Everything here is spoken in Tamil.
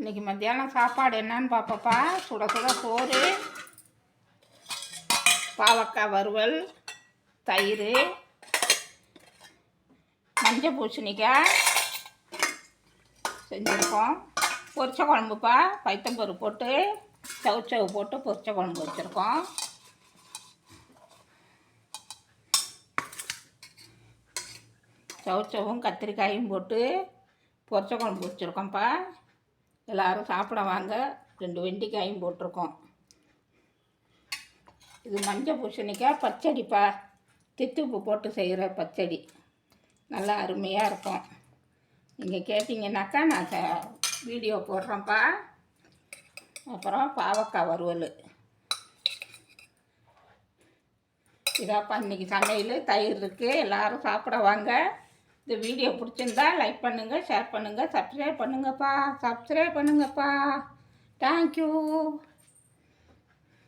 இன்னைக்கு மத்தியானம் சாப்பாடு என்னன்னு பார்ப்பப்பா. சுட சுட சோறு பாவக்காய் வறுவல் தயிர் மஞ்சள் பூசணிக்காய் செஞ்சுருக்கோம். பொரிச்ச குழம்புப்பா. பைத்தம்பரு போட்டு சவுச்சவு போட்டு பொரிச்ச குழம்பு வச்சுருக்கோம். சவுச்சவும் கத்திரிக்காயும் போட்டு பொரிச்ச குழம்பு வச்சுருக்கோம்ப்பா. எல்லோரும் சாப்பிட வாங்க. ரெண்டு வெண்டிக்காயும் போட்டிருக்கோம். இது மஞ்சள் பூசணிக்காய் பச்சடிப்பா. தித்துப்பு போட்டு செய்கிற பச்சடி. நல்லா அருமையாக இருக்கும். நீங்கள் கேட்டிங்கனாக்கா நான் வீடியோ போடுறேன்ப்பா. அப்புறம் பாவக்காய் வறுவல். இதாப்பா இன்றைக்கி சமையல். தயிர் இருக்குது எல்லோரும் சாப்பிட வாங்க. இந்த வீடியோ பிடிச்சிருந்தா லைக் பண்ணுங்கள் ஷேர் பண்ணுங்கள் சப்ஸ்கிரைப் பண்ணுங்கப்பா சப்ஸ்கிரைப் பண்ணுங்கப்பா. தேங்க்யூ